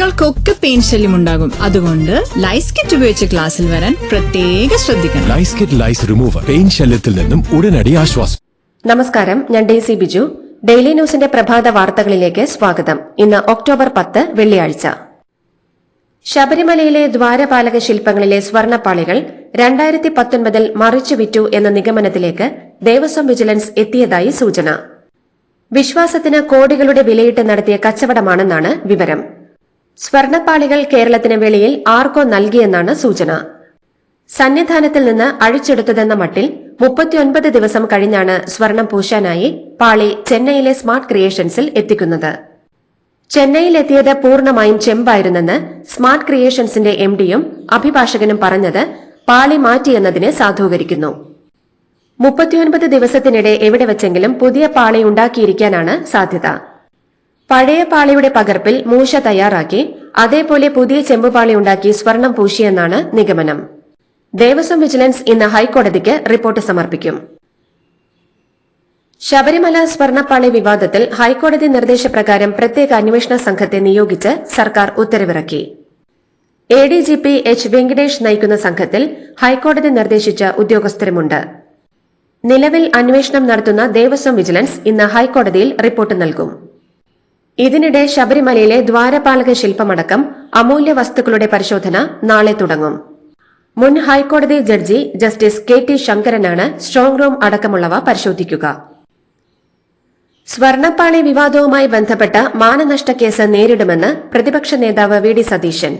കുട്ടികൾക്കൊക്കെ പെയിൻ ശല്യം ഉണ്ടാകും. അതുകൊണ്ട് ലൈസ് കിറ്റ് ഉപയോഗിച്ച് ക്ലാസ്സിൽ വരാൻ പ്രത്യേക ശ്രദ്ധിക്കണം. Lice kit lice remover pain ശല്യത്തിൽ നിന്നും ഉടനടി ആശ്വാസം. നമസ്കാരം ഞാൻ ഡെയ്സി ബിജു. ഡെയിലി ന്യൂസിന്റെ പ്രഭാത വാർത്തകളിലേക്ക് സ്വാഗതം. ഇന്ന് ഒക്ടോബർ പത്ത് വെള്ളിയാഴ്ച. ശബരിമലയിലെ ദ്വാരപാലക ശില്പങ്ങളിലെ സ്വർണപ്പാളികൾ രണ്ടായിരത്തി പത്തൊൻപതിൽ മറിച്ചു വിറ്റു എന്ന നിഗമനത്തിലേക്ക് ദേവസ്വം വിജിലൻസ് എത്തിയതായി സൂചന. വിശ്വാസത്തിന് കോടികളുടെ വിലയിട്ട് നടത്തിയ കച്ചവടമാണെന്നാണ് വിവരം. സ്വർണപ്പാളികൾ കേരളത്തിന് വെളിയിൽ ആർക്കോ നൽകിയെന്നാണ് സൂചന. സന്നിധാനത്തിൽ നിന്ന് അഴിച്ചെടുത്തതെന്ന മട്ടിൽ മുപ്പത്തിയൊൻപത് ദിവസം കഴിഞ്ഞാണ് സ്വർണം പൂശാനായി പാളി ചെന്നൈയിലെ സ്മാർട്ട് ക്രിയേഷൻസിൽ എത്തിക്കുന്നത്. ചെന്നൈയിലെത്തിയത് പൂർണമായും ചെമ്പായിരുന്നെന്ന് സ്മാർട്ട് ക്രിയേഷൻസിന്റെ എം ഡിയും അഭിഭാഷകനും പറഞ്ഞത് പാളി മാറ്റിയെന്നതിനെ സാധൂകരിക്കുന്നു. മുപ്പത്തിയൊൻപത് ദിവസത്തിനിടെ എവിടെ വെച്ചെങ്കിലും പുതിയ പാളി ഉണ്ടാക്കിയിരിക്കാനാണ് സാധ്യത. പഴയ പാളിയുടെ പകർപ്പിൽ മൂശ തയ്യാറാക്കി അതേപോലെ പുതിയ ചെമ്പുപാളി ഉണ്ടാക്കി സ്വർണം പൂശിയെന്നാണ് നിഗമനം. ദേവസ്വം വിജിലൻസ് ഇന്ന് ഹൈക്കോടതിക്ക് റിപ്പോർട്ട് സമർപ്പിക്കും. ശബരിമല സ്വർണപ്പാളി വിവാദത്തിൽ ഹൈക്കോടതി നിർദ്ദേശപ്രകാരം പ്രത്യേക അന്വേഷണ സംഘത്തെ നിയോഗിച്ച് സർക്കാർ ഉത്തരവിറക്കി. A D G P H Venkatesh നയിക്കുന്ന സംഘത്തിൽ ഹൈക്കോടതി നിർദ്ദേശിച്ച ഉദ്യോഗസ്ഥരുമുണ്ട്. നിലവിൽ അന്വേഷണം നടത്തുന്ന ദേവസ്വം വിജിലൻസ് ഇന്ന് ഹൈക്കോടതിയിൽ റിപ്പോർട്ട് നൽകും. ഇതിനിടെ ശബരിമലയിലെ ദ്വാരപാലക ശില്പമടക്കം അമൂല്യ വസ്തുക്കളുടെ പരിശോധന നാളെ തുടങ്ങും. മുൻ ഹൈക്കോടതി ജഡ്ജി ജസ്റ്റിസ് കെ ടി ശങ്കരനാണ് സ്ട്രോങ് റൂം അടക്കമുള്ളവ പരിശോധിക്കുക. സ്വർണപ്പാളി വിവാദവുമായി ബന്ധപ്പെട്ട മാനനഷ്ട കേസ് നേരിടുമെന്ന് പ്രതിപക്ഷ നേതാവ് വി ഡി സതീശൻ.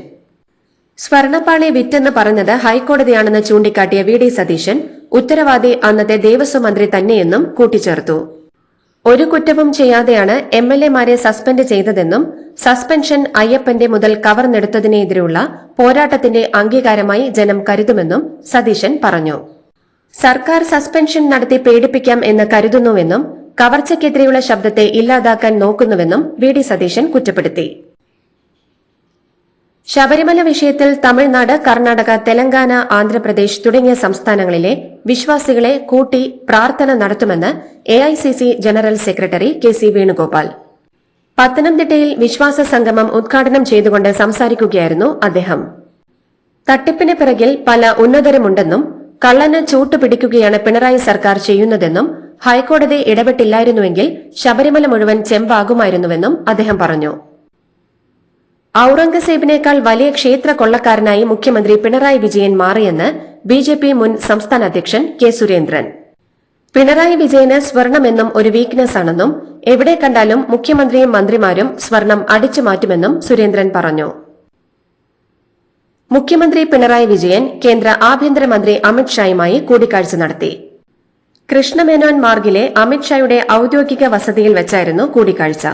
സ്വർണപ്പാളി വിറ്റെന്ന് പറഞ്ഞത് ഹൈക്കോടതിയാണെന്ന് ചൂണ്ടിക്കാട്ടിയ വി ഡി സതീശൻ ഉത്തരവാദി അന്നത്തെ ദേവസ്വം മന്ത്രി തന്നെയെന്നും കൂട്ടിച്ചേർത്തു. ഒരു കുറ്റവും ചെയ്യാതെയാണ് എം എൽ എമാരെ സസ്പെൻഡ് ചെയ്തതെന്നും സസ്പെൻഷൻ അയ്യപ്പന്റെ മുതൽ കവർന്നെടുത്തതിനെതിരെയുള്ള പോരാട്ടത്തിന്റെ അംഗീകാരമായി ജനം കരുതുമെന്നും സതീശൻ പറഞ്ഞു. സർക്കാർ സസ്പെൻഷൻ നടത്തി പേടിപ്പിക്കാം എന്ന് കരുതുന്നുവെന്നും കവർച്ചയ്ക്കെതിരെയുള്ള ശബ്ദത്തെ ഇല്ലാതാക്കാൻ നോക്കുന്നുവെന്നും വി ഡി സതീശൻ കുറ്റപ്പെടുത്തി. ശബരിമല വിഷയത്തിൽ തമിഴ്നാട് കർണാടക തെലങ്കാന ആന്ധ്രാപ്രദേശ് തുടങ്ങിയ സംസ്ഥാനങ്ങളിലെ വിശ്വാസികളെ കൂട്ടി പ്രാർത്ഥന നടത്തുമെന്ന് A general secretary K C Venugopal. പത്തനംതിട്ടയിൽ വിശ്വാസ സംഗമം ഉദ്ഘാടനം ചെയ്തുകൊണ്ട് സംസാരിക്കുകയായിരുന്നു അദ്ദേഹം. തട്ടിപ്പിന് പിറകിൽ പല ഉന്നതരുമുണ്ടെന്നും കള്ളന് ചൂട്ടുപിടിക്കുകയാണ് പിണറായി സർക്കാർ ചെയ്യുന്നതെന്നും ഹൈക്കോടതി ഇടപെട്ടില്ലായിരുന്നുവെങ്കിൽ ശബരിമല മുഴുവൻ ചെമ്പാകുമായിരുന്നുവെന്നും അദ്ദേഹം പറഞ്ഞു. ഔറംഗസേബിനേക്കാൾ വലിയ ക്ഷേത്ര കൊള്ളക്കാരനായി മുഖ്യമന്ത്രി പിണറായി വിജയൻ മാറിയെന്ന് ബി ജെ പി മുൻ സംസ്ഥാന അധ്യക്ഷൻ കെ സുരേന്ദ്രൻ. പിണറായി വിജയന് സ്വർണമെന്നും ഒരു വീക്ക്നെസ് ആണെന്നും എവിടെ കണ്ടാലും മുഖ്യമന്ത്രിയും മന്ത്രിമാരും സ്വർണം അടിച്ചു മാറ്റുമെന്നും സുരേന്ദ്രൻ പറഞ്ഞു. മുഖ്യമന്ത്രി പിണറായി വിജയൻ കേന്ദ്ര ആഭ്യന്തരമന്ത്രി അമിത്ഷായുമായി കൂടിക്കാഴ്ച നടത്തി. കൃഷ്ണമേനോൻ മാർഗിലെ അമിത്ഷായുടെ ഔദ്യോഗിക വസതിയിൽ വെച്ചായിരുന്നു കൂടിക്കാഴ്ച.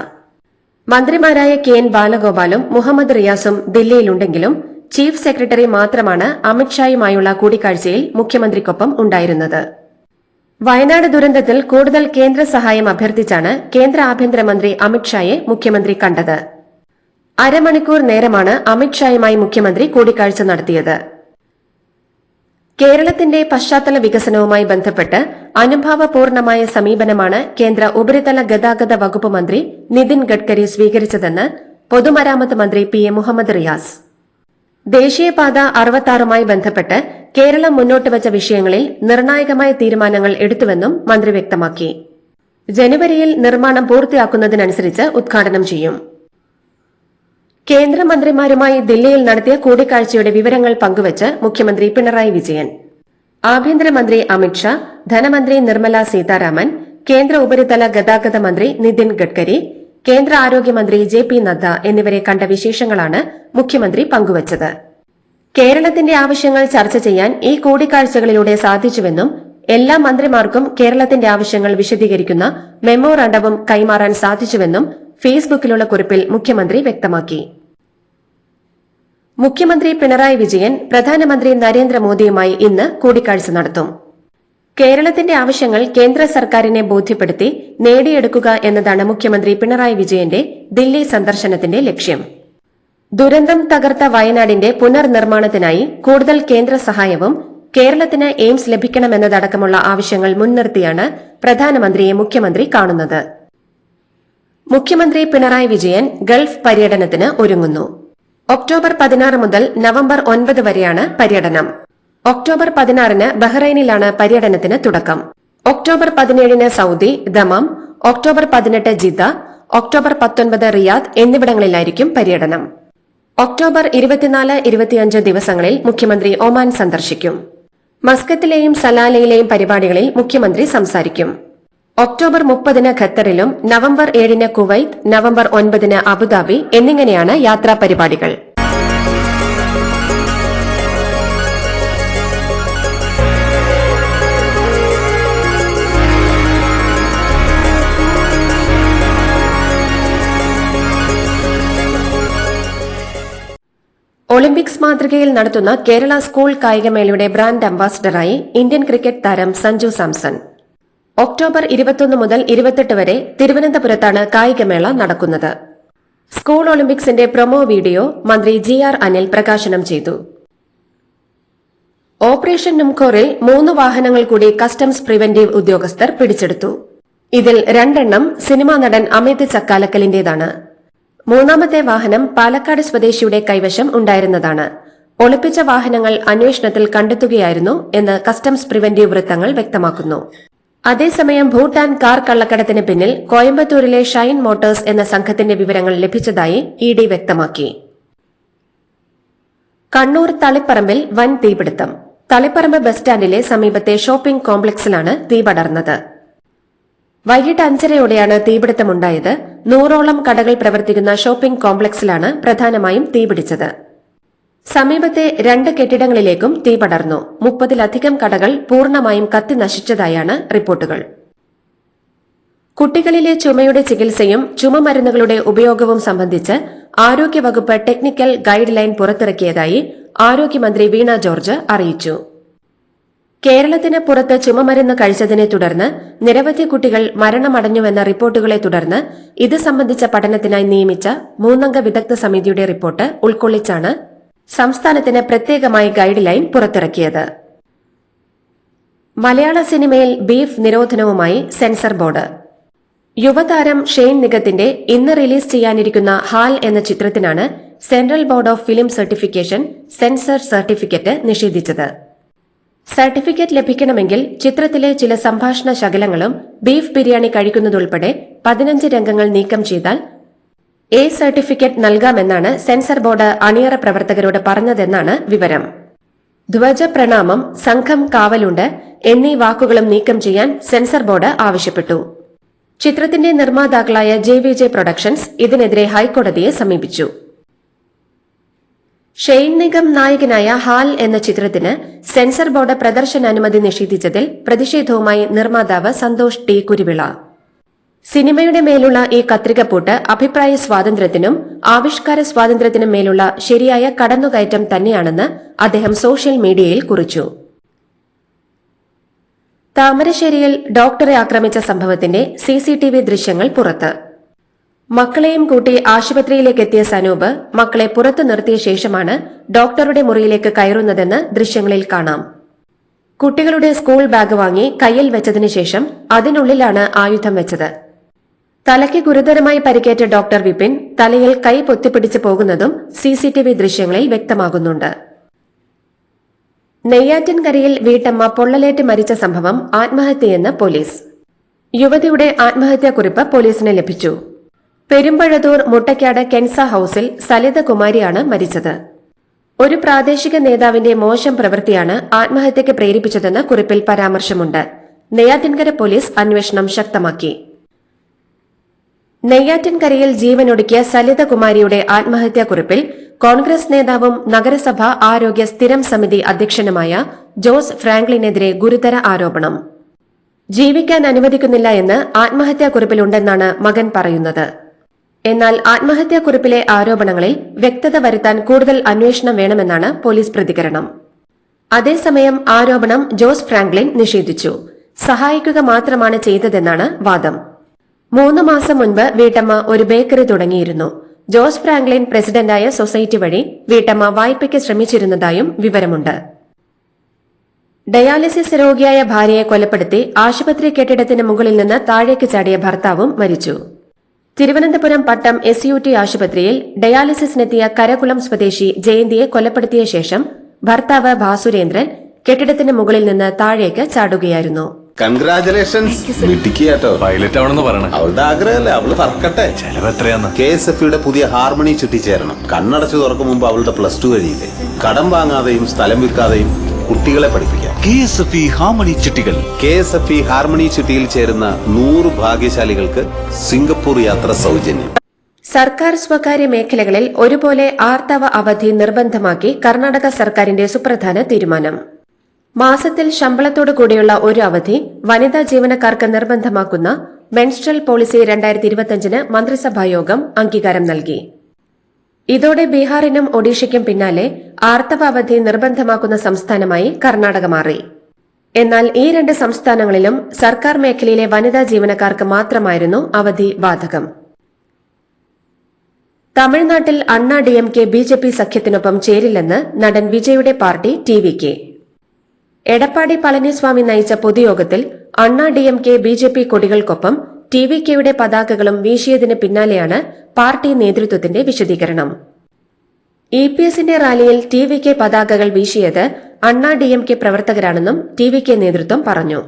മന്ത്രിമാരായ കെ എൻ ബാലഗോപാലും മുഹമ്മദ് റിയാസും ദില്ലിയിലുണ്ടെങ്കിലും ചീഫ് സെക്രട്ടറി മാത്രമാണ് അമിത്ഷായുമായുള്ള കൂടിക്കാഴ്ചയിൽ മുഖ്യമന്ത്രിക്കൊപ്പം ഉണ്ടായിരുന്നത്. വയനാട് ദുരന്തത്തിൽ കൂടുതൽ കേന്ദ്ര സഹായം അഭ്യർത്ഥിച്ചാണ് കേന്ദ്ര ആഭ്യന്തരമന്ത്രി അമിത്ഷായെ മുഖ്യമന്ത്രി കണ്ടത്. അരമണിക്കൂർ നേരമാണ് അമിത്ഷായുമായി മുഖ്യമന്ത്രി കൂടിക്കാഴ്ച നടത്തിയത്. കേരളത്തിന്റെ പശ്ചാത്തല വികസനവുമായി ബന്ധപ്പെട്ട് അനുഭാവപൂർണമായ സമീപനമാണ് കേന്ദ്ര ഉപരിതല ഗതാഗത വകുപ്പ് മന്ത്രി നിതിൻ ഗഡ്കരി സ്വീകരിച്ചതെന്ന് പൊതുമരാമത്ത് മന്ത്രി പി എ മുഹമ്മദ് റിയാസ്. ദേശീയപാത അറുപത്താറുമായി ബന്ധപ്പെട്ട് കേരളം മുന്നോട്ട് വച്ച വിഷയങ്ങളിൽ നിർണായകമായ തീരുമാനങ്ങൾ എടുത്തുവെന്നും മന്ത്രി വ്യക്തമാക്കി. ജനുവരിയിൽ നിർമ്മാണം പൂർത്തിയാക്കുന്നതിനനുസരിച്ച് ഉദ്ഘാടനം ചെയ്യും. കേന്ദ്രമന്ത്രിമാരുമായി ദില്ലിയിൽ നടത്തിയ കൂടിക്കാഴ്ചയുടെ വിവരങ്ങൾ പങ്കുവച്ച് മുഖ്യമന്ത്രി പിണറായി വിജയൻ. ആഭ്യന്തരമന്ത്രി അമിത്ഷാ ധനമന്ത്രി നിർമ്മല സീതാരാമൻ കേന്ദ്ര ഉപരിതല ഗതാഗത മന്ത്രി നിതിൻ ഗഡ്കരി കേന്ദ്ര ആരോഗ്യമന്ത്രി ജെ പി നദ്ദ എന്നിവരെ കണ്ട വിശേഷങ്ങളാണ് മുഖ്യമന്ത്രി പങ്കുവച്ചത്. കേരളത്തിന്റെ ആവശ്യങ്ങൾ ചർച്ച ചെയ്യാൻ ഈ കൂടിക്കാഴ്ചകളിലൂടെ സാധിച്ചുവെന്നും എല്ലാ മന്ത്രിമാർക്കും കേരളത്തിന്റെ ആവശ്യങ്ങൾ വിശദീകരിക്കുന്ന മെമ്മോറാണ്ടവും കൈമാറാൻ സാധിച്ചുവെന്നും ഫേസ്ബുക്കിലുള്ള കുറിപ്പിൽ മുഖ്യമന്ത്രി വ്യക്തമാക്കി. മുഖ്യമന്ത്രി പിണറായി വിജയൻ പ്രധാനമന്ത്രി നരേന്ദ്രമോദിയുമായി ഇന്ന് കൂടിക്കാഴ്ച നടത്തും. കേരളത്തിന്റെ ആവശ്യങ്ങൾ കേന്ദ്ര സർക്കാരിനെ ബോധ്യപ്പെടുത്തി നേടിയെടുക്കുക എന്നതാണ് മുഖ്യമന്ത്രി പിണറായി വിജയന്റെ ദില്ലി സന്ദർശനത്തിന്റെ ലക്ഷ്യം. ദുരന്തം തകർത്ത വയനാടിന്റെ പുനർനിർമ്മാണത്തിനായി കൂടുതൽ കേന്ദ്ര സഹായവും കേരളത്തിന് എയിംസ് ലഭിക്കണമെന്നതടക്കമുള്ള ആവശ്യങ്ങൾ മുൻനിർത്തിയാണ് പ്രധാനമന്ത്രിയെ മുഖ്യമന്ത്രി കാണുന്നത്. മുഖ്യമന്ത്രി പിണറായി വിജയൻ ഗൾഫ് പര്യടനത്തിന് ഒരുങ്ങുന്നു. ഒക്ടോബർ പതിനാറ് മുതൽ നവംബർ ഒൻപത് വരെയാണ് പര്യടനം. ഒക്ടോബർ പതിനാറിന് ബഹ്റൈനിലാണ് പര്യടനത്തിന് തുടക്കം. ഒക്ടോബർ പതിനേഴിന് സൌദി ദമം ഒക്ടോബർ പതിനെട്ട് ജിദ്ദ ഒക്ടോബർ പത്തൊൻപത് റിയാദ് എന്നിവിടങ്ങളിലായിരിക്കും പര്യടനം. ഒക്ടോബർ ഇരുപത്തിനാല് ഇരുപത്തിയഞ്ച് ദിവസങ്ങളിൽ മുഖ്യമന്ത്രി ഒമാൻ സന്ദർശിക്കും. മസ്കത്തിലെയും സലാലയിലെയും പരിപാടികളിൽ മുഖ്യമന്ത്രി സംസാരിക്കും. ഒക്ടോബർ മുപ്പതിന് ഖത്തറിലും നവംബർ ഏഴിന് കുവൈത്ത് നവംബർ ഒൻപതിന് അബുദാബി എന്നിങ്ങനെയാണ് യാത്രാ പരിപാടികൾ. ഒളിമ്പിക്സ് മാതൃകയിൽ നടത്തുന്ന കേരള സ്കൂൾ കായികമേളയുടെ ബ്രാൻഡ് അംബാസിഡറായി ഇന്ത്യൻ ക്രിക്കറ്റ് താരം സഞ്ജു സാംസൺ. ഒക്ടോബർ ഇരുപത്തൊന്ന് മുതൽ ഇരുപത്തെട്ട് വരെ തിരുവനന്തപുരത്താണ് കായികമേള നടക്കുന്നത്. സ്കൂൾ ഒളിമ്പിക്സിന്റെ പ്രൊമോ വീഡിയോ മന്ത്രി ജി ആർ അനിൽ പ്രകാശനം ചെയ്തു. ഓപ്പറേഷൻ നുംഖോറിൽ മൂന്ന് വാഹനങ്ങൾ കൂടി കസ്റ്റംസ് പ്രിവന്റീവ് ഉദ്യോഗസ്ഥർ പിടിച്ചെടുത്തു. ഇതിൽ രണ്ടെണ്ണം സിനിമാ നടൻ അമിത് ചക്കാലക്കലിന്റേതാണ്. മൂന്നാമത്തെ വാഹനം പാലക്കാട് സ്വദേശിയുടെ കൈവശം ഉണ്ടായിരുന്നതാണ്. ഒളിപ്പിച്ച വാഹനങ്ങൾ അന്വേഷണത്തിൽ കണ്ടെത്തുകയായിരുന്നു എന്ന് കസ്റ്റംസ് പ്രിവന്റീവ് വൃത്തങ്ങൾ വ്യക്തമാക്കുന്നു. അതേസമയം ഭൂട്ടാൻ കാർ കള്ളക്കടത്തിന് പിന്നിൽ കോയമ്പത്തൂരിലെ ഷൈൻ മോട്ടോഴ്സ് എന്ന സംഘത്തിന്റെ വിവരങ്ങൾ ലഭിച്ചതായി ഇ ഡി വ്യക്തമാക്കി. കണ്ണൂർ തളിപ്പറമ്പിൽ വൻ തീപിടുത്തം. തളിപ്പറമ്പ് ബസ് സ്റ്റാൻഡിലെ സമീപത്തെ ഷോപ്പിംഗ് കോംപ്ലക്സിലാണ് തീ പടർന്നത്. വൈകിട്ട് അഞ്ചരയോടെയാണ് തീപിടുത്തമുണ്ടായത്. നൂറോളം കടകൾ പ്രവർത്തിക്കുന്ന ഷോപ്പിംഗ് കോംപ്ലക്സിലാണ് പ്രധാനമായും തീപിടിച്ചത്. സമീപത്തെ രണ്ട് കെട്ടിടങ്ങളിലേക്കും തീ പടർന്നു. മുപ്പതിലധികം കടകൾ പൂർണമായും കത്തി നശിച്ചതായാണ് റിപ്പോർട്ടുകൾ. കുട്ടികളിലെ ചുമയുടെ ചികിത്സയും ചുമമരുന്നുകളുടെ ഉപയോഗവും സംബന്ധിച്ച് ആരോഗ്യവകുപ്പ് ടെക്നിക്കൽ ഗൈഡ് ലൈൻ പുറത്തിറക്കിയതായി ആരോഗ്യമന്ത്രി വീണ ജോർജ് അറിയിച്ചു. കേരളത്തിന് പുറത്ത് ചുമമരുന്ന് കഴിച്ചതിനെ തുടർന്ന് നിരവധി കുട്ടികൾ മരണമടഞ്ഞുവെന്ന റിപ്പോർട്ടുകളെ തുടർന്ന് ഇത് സംബന്ധിച്ച പഠനത്തിനായി നിയമിച്ച മൂന്നംഗ വിദഗ്ധ സമിതിയുടെ റിപ്പോർട്ട് ഉൾക്കൊള്ളിച്ചാണ് സംസ്ഥാനത്തിന് പ്രത്യേകമായി ഗൈഡ് ലൈൻ പുറത്തിറക്കിയത്. മലയാള സിനിമയിൽ ബീഫ് നിരോധനവുമായി സെൻസർ ബോർഡ് യുവതാരം ഷെയ്ൻ നിഗത്തിന്റെ ഇന്ന് റിലീസ് ചെയ്യാനിരിക്കുന്ന ഹാൽ എന്ന ചിത്രത്തിനാണ് central board of film certification censor certificate നിഷേധിച്ചത്. സർട്ടിഫിക്കറ്റ് ലഭിക്കണമെങ്കിൽ ചിത്രത്തിലെ ചില സംഭാഷണ ശകലങ്ങളും ബീഫ് ബിരിയാണി കഴിക്കുന്നതുൾപ്പെടെ പതിനഞ്ച് രംഗങ്ങൾ നീക്കം ചെയ്താൽ എ സർട്ടിഫിക്കറ്റ് നൽകാമെന്നാണ് സെൻസർ ബോർഡ് അണിയറ പ്രവർത്തകരോട് പറഞ്ഞതെന്നാണ് വിവരം. ധ്വജ പ്രണാമം സംഘം കാവലുണ്ട് എന്നീ വാക്കുകളും നീക്കം ചെയ്യാൻ സെൻസർ ബോർഡ് ആവശ്യപ്പെട്ടു. ചിത്രത്തിന്റെ നിർമ്മാതാക്കളായ ജെ വി ജെ പ്രൊഡക്ഷൻസ് ഇതിനെതിരെ ഹൈക്കോടതിയെ സമീപിച്ചു. ഷെയ്ൻ നിഗം നായകനായ ഹാൽ എന്ന ചിത്രത്തിന് സെൻസർ ബോർഡ് പ്രദർശനാനുമതി നിഷേധിച്ചതിൽ പ്രതിഷേധവുമായി നിർമ്മാതാവ് സന്തോഷ് ടി കുരുവിള. സിനിമയുടെ മേലുള്ള ഈ കത്രികപ്പൂട്ട് അഭിപ്രായ സ്വാതന്ത്ര്യത്തിനും ആവിഷ്കാര സ്വാതന്ത്ര്യത്തിനും മേലുള്ള ശരിയായ കടന്നുകയറ്റം തന്നെയാണെന്ന് അദ്ദേഹം സോഷ്യൽ മീഡിയയിൽ കുറിച്ചു. താമരശ്ശേരിയിൽ ഡോക്ടറെ ആക്രമിച്ച സംഭവത്തിന്റെ സിസിടിവി ദൃശ്യങ്ങൾ പുറത്ത്. മക്കളെയും കൂട്ടി ആശുപത്രിയിലേക്ക് എത്തിയ സനൂപ് മക്കളെ പുറത്തു നിർത്തിയ ശേഷമാണ് ഡോക്ടറുടെ മുറിയിലേക്ക് കയറുന്നതെന്ന് ദൃശ്യങ്ങളിൽ കാണാം. കുട്ടികളുടെ സ്കൂൾ ബാഗ് വാങ്ങി കയ്യിൽ വെച്ചതിനു ശേഷം അതിനുള്ളിലാണ് ആയുധം വെച്ചത്. തലയ്ക്ക് ഗുരുതരമായി പരിക്കേറ്റ ഡോക്ടർ വിപിൻ തലയിൽ കൈ പൊത്തിപ്പിടിച്ച് പോകുന്നതും സിസിടിവി ദൃശ്യങ്ങളിൽ വ്യക്തമാകുന്നുണ്ട്. നെയ്യാറ്റിൻകരയിൽ വീട്ടമ്മ പൊള്ളലേറ്റ് മരിച്ച സംഭവം ആത്മഹത്യയെന്ന് പോലീസ്. യുവതിയുടെ ആത്മഹത്യാക്കുറിപ്പ് പോലീസിന് ലഭിച്ചു. പെരുമ്പഴതൂർ മുട്ടയ്ക്കാട് കെൻസ ഹൌസിൽ സലിത കുമാരിയാണ് മരിച്ചത്. ഒരു പ്രാദേശിക നേതാവിന്റെ മോശം പ്രവൃത്തിയാണ് ആത്മഹത്യയ്ക്ക് പ്രേരിപ്പിച്ചതെന്ന് കുറിപ്പിൽ പരാമർശമുണ്ട്. നെയ്യാറ്റിൻകര പോലീസ് അന്വേഷണം ശക്തമാക്കി. നെയ്യാറ്റിൻകരയിൽ ജീവനൊടുക്കിയ സലിതകുമാരിയുടെ ആത്മഹത്യാക്കുറിപ്പിൽ കോൺഗ്രസ് നേതാവും നഗരസഭ ആരോഗ്യ സ്ഥിരം സമിതി അധ്യക്ഷനുമായ ജോസ് ഫ്രാങ്ക്ലിനെതിരെ ഗുരുതര ആരോപണം. ജീവിക്കാൻ അനുവദിക്കുന്നില്ല എന്ന് ആത്മഹത്യാക്കുറിപ്പിലുണ്ടെന്നാണ് മകൻ പറയുന്നത്. എന്നാൽ ആത്മഹത്യാക്കുറിപ്പിലെ ആരോപണങ്ങളിൽ വ്യക്തത വരുത്താൻ കൂടുതൽ അന്വേഷണം വേണമെന്നാണ് പോലീസ് പ്രതികരണം. അതേസമയം ആരോപണം ജോസ് ഫ്രാങ്ക്ലിൻ നിഷേധിച്ചു. സഹായിക്കുക മാത്രമാണ് ചെയ്തതെന്നാണ് വാദം. മൂന്ന് മാസം മുൻപ് വീട്ടമ്മ ഒരു ബേക്കറി തുടങ്ങിയിരുന്നു. ജോസ് ഫ്രാങ്ക്ലിൻ പ്രസിഡന്റായ സൊസൈറ്റി വഴി വീട്ടമ്മ വായ്പയ്ക്ക് ശ്രമിച്ചിരുന്നതായും വിവരമുണ്ട്. ഡയാലിസിസ് രോഗിയായ ഭാര്യയെ കൊലപ്പെടുത്തി ആശുപത്രി കെട്ടിടത്തിന് മുകളിൽ നിന്ന് താഴേക്ക് ചാടിയ ഭർത്താവും മരിച്ചു. Thiruvananthapuram Pattom S U T ആശുപത്രിയിൽ ഡയാലിസിസിനെത്തിയ കരകുളം സ്വദേശി ജയന്തിയെ കൊലപ്പെടുത്തിയ ശേഷം ഭർത്താവ് ഭാസുരേന്ദ്രൻ കെട്ടിടത്തിന് മുകളിൽ നിന്ന് താഴേക്ക് ചാടുകയായിരുന്നു. കൺഗ്രാചുലേഷൻസ് മിടുക്കിയാട്ടോ. പൈലറ്റ് ആവണമെന്ന് പറയണേ. അവളുടെ ആഗ്രഹമല്ലേ? അവൾ പറക്കട്ടെ. ചെലവ് എത്രയാന്ന്? കെ എസ് എഫ് യുടെ പുതിയ ഹാർമണി ചുറ്റിച്ചേരണം. കണ്ണടച്ചു തുറക്കും മുമ്പ് അവളുടെ പ്ലസ് ടു കഴിയില്ലേ? കടം വാങ്ങാതെയും സ്ഥലം വിൽക്കാതെയും കുട്ടികളെ പഠിപ്പിക്കാം. K S F E harmony ചിട്ടികൾ K S F E harmony ചുറ്റിയിൽ ചേരുന്ന നൂറ് ഭാഗ്യശാലികൾക്ക് സിംഗപ്പൂർ യാത്ര സൗജന്യം. സർക്കാർ സ്വകാര്യ മേഖലകളിൽ ഒരുപോലെ ആർത്തവ അവധി നിർബന്ധമാക്കി കർണാടക സർക്കാരിന്റെ സുപ്രധാന തീരുമാനം. മാസത്തിൽ ശമ്പളത്തോടു കൂടിയുള്ള ഒരു അവധി വനിതാ ജീവനക്കാർക്ക് നിർബന്ധമാക്കുന്ന മെൻസ്ട്രൽ പോളിസി രണ്ടായിരത്തി ഇരുപത്തിയഞ്ചിന് മന്ത്രിസഭായോഗം അംഗീകാരം നൽകി. ഇതോടെ ബീഹാറിനും ഒഡീഷയ്ക്കും പിന്നാലെ ആർത്തവ അവധി നിർബന്ധമാക്കുന്ന സംസ്ഥാനമായി കർണാടക മാറി. എന്നാൽ ഈ രണ്ട് സംസ്ഥാനങ്ങളിലും സർക്കാർ മേഖലയിലെ വനിതാ ജീവനക്കാർക്ക് മാത്രമായിരുന്നു അവധി ബാധകം. തമിഴ്നാട്ടിൽ Anna D M K B J P സഖ്യത്തിനൊപ്പം ചേരില്ലെന്ന് നടൻ വിജയുടെ party T V K. Edappadi Palaniswami നയിച്ച പൊതുയോഗത്തിൽ Anna D M K B J P കൊടികൾക്കൊപ്പം T V കെയുടെ പതാകകളും വീശിയതിന് പിന്നാലെയാണ് പാർട്ടി നേതൃത്വത്തിന്റെ വിശദീകരണം. ഇ പി എസിന്റെ റാലിയിൽ ടി വി കെ പതാകകൾ വീശിയത് അണ്ണാ ഡി എം കെ പ്രവർത്തകരാണെന്നും ടി വി കെ നേതൃത്വം പറഞ്ഞു.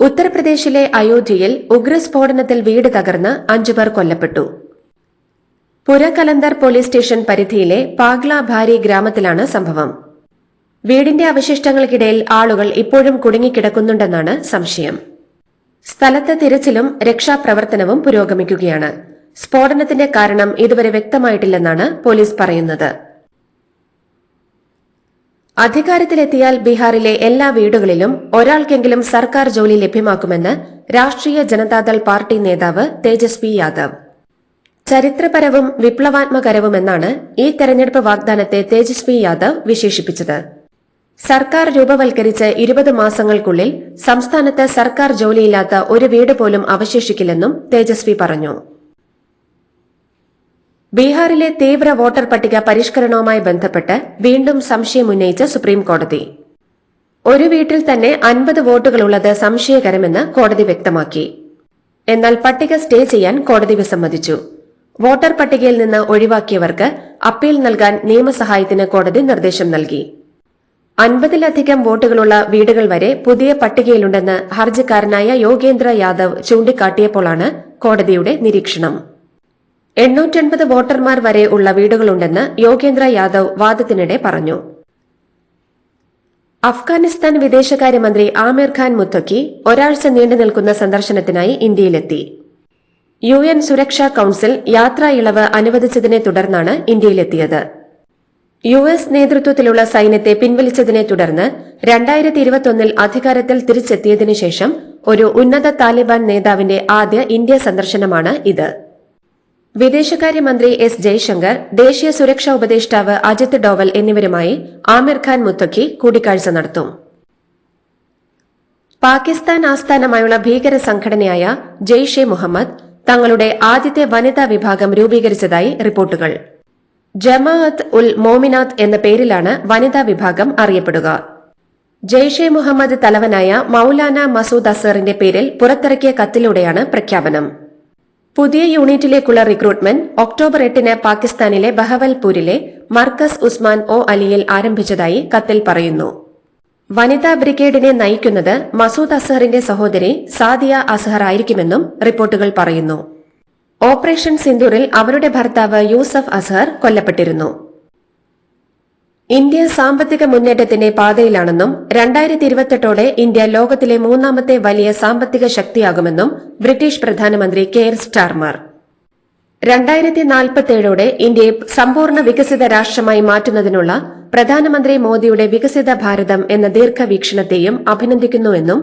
ഉത്തർപ്രദേശിലെ അയോധ്യയിൽ ഉഗ്രസ്ഫോടനത്തിൽ വീട് തകർന്ന് അഞ്ചുപേർ കൊല്ലപ്പെട്ടു. പുരകലന്തർ പോലീസ് സ്റ്റേഷൻ പരിധിയിലെ പാഗ്ല ഭാരി ഗ്രാമത്തിലാണ് സംഭവം. വീടിന്റെ അവശിഷ്ടങ്ങൾക്കിടയിൽ ആളുകൾ ഇപ്പോഴും കുടുങ്ങിക്കിടക്കുന്നുണ്ടെന്നാണ് സംശയം. സ്ഥലത്ത് തിരച്ചിലും രക്ഷാപ്രവർത്തനവും പുരോഗമിക്കുകയാണ്. സ്ഫോടനത്തിന്റെ കാരണം ഇതുവരെ വ്യക്തമായിട്ടില്ലെന്നാണ് പോലീസ് പറയുന്നത്. അധികാരത്തിലെത്തിയാൽ ബീഹാറിലെ എല്ലാ വീടുകളിലും ഒരാൾക്കെങ്കിലും സർക്കാർ ജോലി ലഭ്യമാക്കുമെന്ന് രാഷ്ട്രീയ ജനതാദൾ പാർട്ടി നേതാവ് തേജസ്വി യാദവ്. ചരിത്രപരവും വിപ്ലവാത്മകരവുമെന്നാണ് ഈ തെരഞ്ഞെടുപ്പ് വാഗ്ദാനത്തെ തേജസ്വി യാദവ് വിശേഷിപ്പിച്ചത്. സർക്കാർ രൂപവൽക്കരിച്ച് ഇരുപത് മാസങ്ങൾക്കുള്ളിൽ സംസ്ഥാനത്ത് സർക്കാർ ജോലിയില്ലാത്ത ഒരു വീട് പോലും അവശേഷിക്കില്ലെന്നും തേജസ്വി പറഞ്ഞു. ബീഹാറിലെ തീവ്ര വോട്ടർ പട്ടിക പരിഷ്കരണവുമായി ബന്ധപ്പെട്ട് വീണ്ടും സംശയമുന്നയിച്ച സുപ്രീംകോടതി. ഒരു വീട്ടിൽ തന്നെ അൻപത് വോട്ടുകളുള്ളത് സംശയകരമെന്ന് കോടതി വ്യക്തമാക്കി. എന്നാൽ പട്ടിക സ്റ്റേ ചെയ്യാൻ കോടതി വിസമ്മതിച്ചു. വോട്ടർ പട്ടികയിൽ നിന്ന് ഒഴിവാക്കിയവർക്ക് അപ്പീൽ നൽകാൻ നിയമസഹായത്തിന് കോടതി നിർദ്ദേശം നൽകി. അൻപതിലധികം വോട്ടുകളുള്ള വീടുകൾ വരെ പുതിയ പട്ടികയിലുണ്ടെന്ന് ഹർജിക്കാരനായ യോഗേന്ദ്ര യാദവ് ചൂണ്ടിക്കാട്ടിയപ്പോഴാണ് കോടതിയുടെ നിരീക്ഷണം. എണ്ണൂറ്റൻപത് വോട്ടർമാർ വരെ ഉള്ള വീടുകളുണ്ടെന്ന് യോഗേന്ദ്ര യാദവ് വാദത്തിനിടെ പറഞ്ഞു. അഫ്ഗാനിസ്ഥാൻ വിദേശകാര്യമന്ത്രി ആമിർ ഖാൻ മുത്തക്കി ഒരാഴ്ച നീണ്ടു നിൽക്കുന്ന സന്ദർശനത്തിനായി ഇന്ത്യയിലെത്തി. യു എൻ സുരക്ഷാ കൌൺസിൽ യാത്രാ ഇളവ് അനുവദിച്ചതിനെ തുടർന്നാണ് ഇന്ത്യയിലെത്തിയത്. യു എസ് നേതൃത്വത്തിലുള്ള സൈന്യത്തെ പിൻവലിച്ചതിനെ തുടർന്ന് രണ്ടായിരത്തി ഇരുപത്തൊന്നിൽ അധികാരത്തിൽ തിരിച്ചെത്തിയതിനു ശേഷം ഒരു ഉന്നത താലിബാൻ നേതാവിന്റെ ആദ്യ ഇന്ത്യ സന്ദർശനമാണ് ഇത്. വിദേശകാര്യമന്ത്രി എസ് ജയശങ്കർ ദേശീയ സുരക്ഷാ ഉപദേഷ്ടാവ് അജിത് ഡോവൽ എന്നിവരുമായി ആമിർ ഖാൻ മുത്തഖി കൂടിക്കാഴ്ച നടത്തും. പാകിസ്ഥാൻ ആസ്ഥാനമായുള്ള ഭീകര സംഘടനയായ ജെയ്ഷെ മുഹമ്മദ് തങ്ങളുടെ ആദ്യത്തെ വനിതാ വിഭാഗം രൂപീകരിച്ചതായി റിപ്പോർട്ടുകൾ. ജമാഅത്ത് ഉൽ മോമിനാത്ത് എന്ന പേരിലാണ് വനിതാ വിഭാഗം അറിയപ്പെടുക. ജെയ്ഷെ മുഹമ്മദ് തലവനായ മൌലാന മസൂദ് അസറിന്റെ പേരിൽ പുറത്തിറക്കിയ കത്തിലൂടെയാണ് പ്രഖ്യാപനം. പുതിയ യൂണിറ്റിലേക്കുള്ള റിക്രൂട്ട്മെന്റ് ഒക്ടോബർ എട്ടിന് പാകിസ്ഥാനിലെ ബഹവൽപൂരിലെ മർക്കസ് ഉസ്മാൻ ഒ അലിയിൽ ആരംഭിച്ചതായി കത്തിൽ പറയുന്നു. വനിതാ ബ്രിഗേഡിനെ നയിക്കുന്നത് മസൂദ് അസഹറിന്റെ സഹോദരി സാദിയ അസഹർ ആയിരിക്കുമെന്നും റിപ്പോർട്ടുകൾ പറയുന്നു. ഓപ്പറേഷൻ സിന്ദൂറിൽ അവരുടെ ഭർത്താവ് യൂസഫ് അസഹർ കൊല്ലപ്പെട്ടിരുന്നു. ഇന്ത്യ സാമ്പത്തിക മുന്നേറ്റത്തിന്റെ പാതയിലാണെന്നും രണ്ടായിരത്തി ഇരുപത്തെട്ടോടെ ഇന്ത്യ ലോകത്തിലെ മൂന്നാമത്തെ വലിയ സാമ്പത്തിക ശക്തിയാകുമെന്നും ബ്രിട്ടീഷ് പ്രധാനമന്ത്രി കെയർ സ്റ്റാർമർ. രണ്ടായിരത്തി നാൽപ്പത്തേഴോടെ ഇന്ത്യയെ സമ്പൂർണ വികസിത രാഷ്ട്രമായി മാറ്റുന്നതിനുള്ള പ്രധാനമന്ത്രി മോദിയുടെ വികസിത ഭാരതം എന്ന ദീർഘവീക്ഷണത്തെയും അഭിനന്ദിക്കുന്നുവെന്നും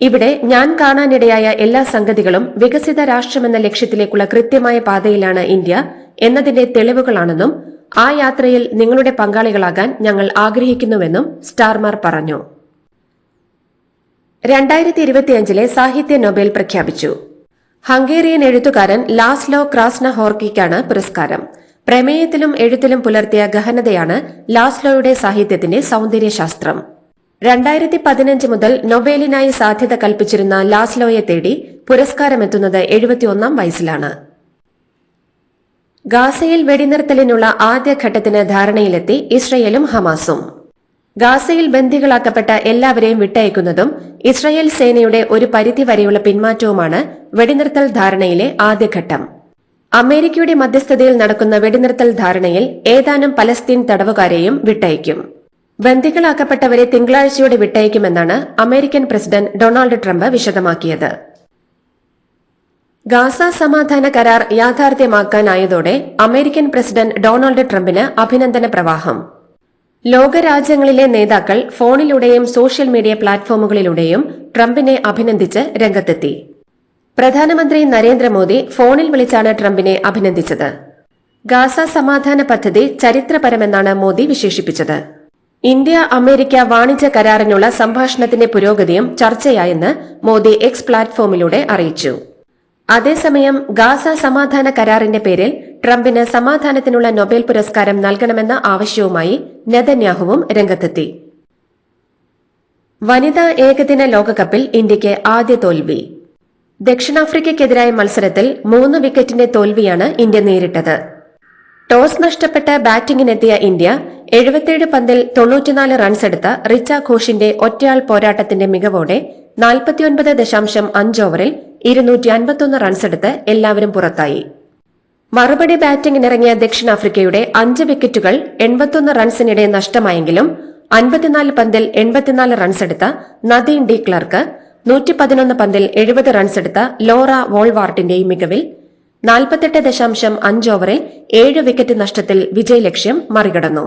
ഇവിടെ ഞാൻ കാണാനിടയായ എല്ലാ സംഗതികളും വികസിത രാഷ്ട്രമെന്ന ലക്ഷ്യത്തിലേക്കുള്ള കൃത്യമായ പാതയിലാണ് ഇന്ത്യ എന്നതിന്റെ തെളിവുകളാണെന്നും ആ യാത്രയിൽ നിങ്ങളുടെ പങ്കാളികളാകാൻ ഞങ്ങൾ ആഗ്രഹിക്കുന്നുവെന്നും സ്റ്റാർമാർ പറഞ്ഞു. രണ്ടായിരത്തി ഇരുപത്തിയഞ്ചിലെ സാഹിത്യ നൊബേൽ പ്രഖ്യാപിച്ചു. ഹംഗേറിയൻ എഴുത്തുകാരൻ ലാസ്ലോ ക്രാസ്ന ഹോർക്കിക്കാണ് പുരസ്കാരം. പ്രമേയത്തിലും എഴുത്തിലും പുലർത്തിയ ഗഹനതയാണ് ലാസ്ലോയുടെ സാഹിത്യത്തിന്റെ സൗന്ദര്യശാസ്ത്രം. രണ്ടായിരത്തി പതിനഞ്ച് മുതൽ നൊബേലിനായി സാധ്യത കൽപ്പിച്ചിരുന്ന ലാസ്ലോയെ തേടി പുരസ്കാരമെത്തുന്നത് എഴുപത്തിയൊന്നാം വയസ്സിലാണ്. ഗാസയിൽ വെടിനിർത്തലിനുള്ള ആദ്യഘട്ടത്തിന് ധാരണയിലെത്തി ഇസ്രയേലും ഹമാസും. ഗാസയിൽ ബന്ദികളാക്കപ്പെട്ട എല്ലാവരെയും വിട്ടയക്കുന്നതും ഇസ്രയേൽ സേനയുടെ ഒരു പരിധിവരെയുള്ള പിന്മാറ്റവുമാണ് വെടിനിർത്തൽ ധാരണയിലെ ആദ്യഘട്ടം. അമേരിക്കയുടെ മധ്യസ്ഥതയിൽ നടക്കുന്ന വെടിനിർത്തൽ ധാരണയിൽ ഏതാനും പലസ്തീൻ തടവുകാരെയും വിട്ടയക്കും. ബന്ദികളാക്കപ്പെട്ടവരെ തിങ്കളാഴ്ചയോടെ വിട്ടയക്കുമെന്നാണ് അമേരിക്കൻ പ്രസിഡന്റ് ഡൊണാൾഡ് ട്രംപ് വിശദമാക്കിയത്. ഗാസ സമാധാന കരാർ യാഥാർത്ഥ്യമാക്കാനായതോടെ അമേരിക്കൻ പ്രസിഡന്റ് ഡൊണാൾഡ് ട്രംപിന് അഭിനന്ദന പ്രവാഹം. ലോകരാജ്യങ്ങളിലെ നേതാക്കൾ ഫോണിലൂടെയും സോഷ്യൽ മീഡിയ പ്ലാറ്റ്ഫോമുകളിലൂടെയും ട്രംപിനെ അഭിനന്ദിച്ച് രംഗത്തെത്തി. പ്രധാനമന്ത്രി നരേന്ദ്രമോദി ഫോണിൽ വിളിച്ചാണ് ട്രംപിനെ അഭിനന്ദിച്ചത്. ഗാസ സമാധാന പദ്ധതി ചരിത്രപരമെന്നാണ് മോദി വിശേഷിപ്പിച്ചത്. ഇന്ത്യ അമേരിക്ക വാണിജ്യ കരാറിനുള്ള സംഭാഷണത്തിന്റെ പുരോഗതിയും ചർച്ചയായെന്ന് മോദി എക്സ് പ്ലാറ്റ്ഫോമിലൂടെ അറിയിച്ചു. അതേസമയം ഗാസ സമാധാന കരാറിന്റെ പേരിൽ ട്രംപിന് സമാധാനത്തിനുള്ള നൊബേൽ പുരസ്കാരം നൽകണമെന്ന ആവശ്യവുമായി നെതന്യാഹുവും രംഗത്തെത്തി. വനിതാ ഏകദിന ലോകകപ്പിൽ ഇന്ത്യയ്ക്ക് ആദ്യ തോൽവി. ദക്ഷിണാഫ്രിക്കയ്ക്കെതിരായ മത്സരത്തിൽ മൂന്ന് വിക്കറ്റിന്റെ തോൽവിയാണ് ഇന്ത്യ നേരിട്ടത്. ടോസ് നഷ്ടപ്പെട്ട ബാറ്റിംഗിനെത്തിയ ഇന്ത്യ എഴുപത്തിയേഴ് പന്തിൽ തൊണ്ണൂറ്റിനാല് റൺസെടുത്ത റിച്ച ഘോഷിന്റെ ഒറ്റയാൾ പോരാട്ടത്തിന്റെ മികവോടെ നാൽപ്പത്തിയൊൻപത് ദശാംശം അഞ്ച് ഓവറിൽ ഇരുന്നൂറ്റി അൻപത്തൊന്ന് റൺസെടുത്ത് എല്ലാവരും പുറത്തായി. മറുപടി ബാറ്റിംഗിനിറങ്ങിയ ദക്ഷിണാഫ്രിക്കയുടെ അഞ്ച് വിക്കറ്റുകൾ എൺപത്തൊന്ന് റൺസിനിടെ നഷ്ടമായെങ്കിലും അൻപത്തിനാല് പന്തിൽ എൺപത്തിനാല് റൺസെടുത്ത നദീൻ ഡി ക്ലർക്ക് നൂറ്റി പതിനൊന്ന് പന്തിൽ എഴുപത് റൺസെടുത്ത ലോറ വോൾവാർട്ടിന്റെയും മികവിൽ നാൽപ്പത്തെട്ട് ദശാംശം അഞ്ച് ഓവറിൽ ഏഴ് വിക്കറ്റ് നഷ്ടത്തിൽ വിജയലക്ഷ്യം മറികടന്നു.